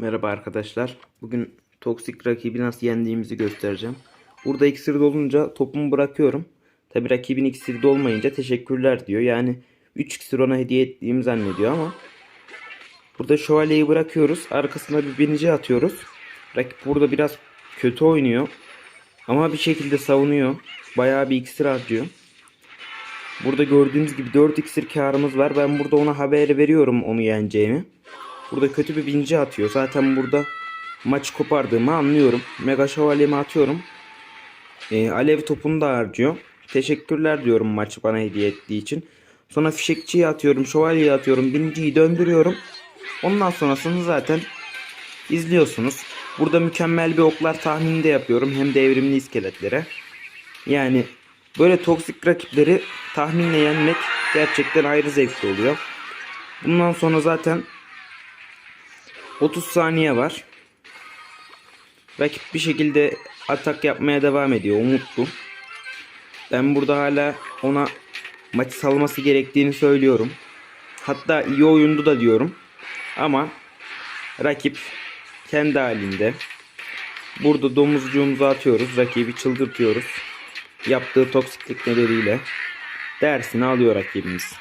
Merhaba arkadaşlar. Bugün toksik rakibi nasıl yendiğimizi göstereceğim. Burada iksir dolunca topumu bırakıyorum. Tabi rakibin iksiri dolmayınca teşekkürler diyor. Yani 3 iksir ona hediye ettiğimi zannediyor ama burada şövalyeyi bırakıyoruz. Arkasına bir binici atıyoruz. Rakip burada biraz kötü oynuyor. Ama bir şekilde savunuyor. Bayağı bir iksir harcıyor. Burada gördüğünüz gibi 4 iksir karımız var. Ben burada ona haber veriyorum onu yeneceğimi. Burada kötü bir binci atıyor. Zaten burada maçı kopardığımı anlıyorum. Mega şövalyemi atıyorum. Ee, alev topunu da harcıyor. Teşekkürler diyorum maçı bana hediye ettiği için. Sonra fişekçiyi atıyorum. Şövalyeyi atıyorum. Binciyi döndürüyorum. Ondan sonrasını zaten izliyorsunuz. Burada mükemmel bir oklar tahmini de yapıyorum. Hem de evrimli iskeletlere. Yani böyle toksik rakipleri tahminle yenmek gerçekten ayrı zevkli oluyor. Bundan sonra zaten 30 saniye var. Rakip bir şekilde atak yapmaya devam ediyor. Umutlu. Ben burada hala ona maçı salması gerektiğini söylüyorum. Hatta iyi oyundu da diyorum. Ama rakip kendi halinde. Burada domuzcuğumuzu atıyoruz. Rakibi çıldırtıyoruz. Yaptığı toksiklik nedeniyle dersini alıyor rakibimiz.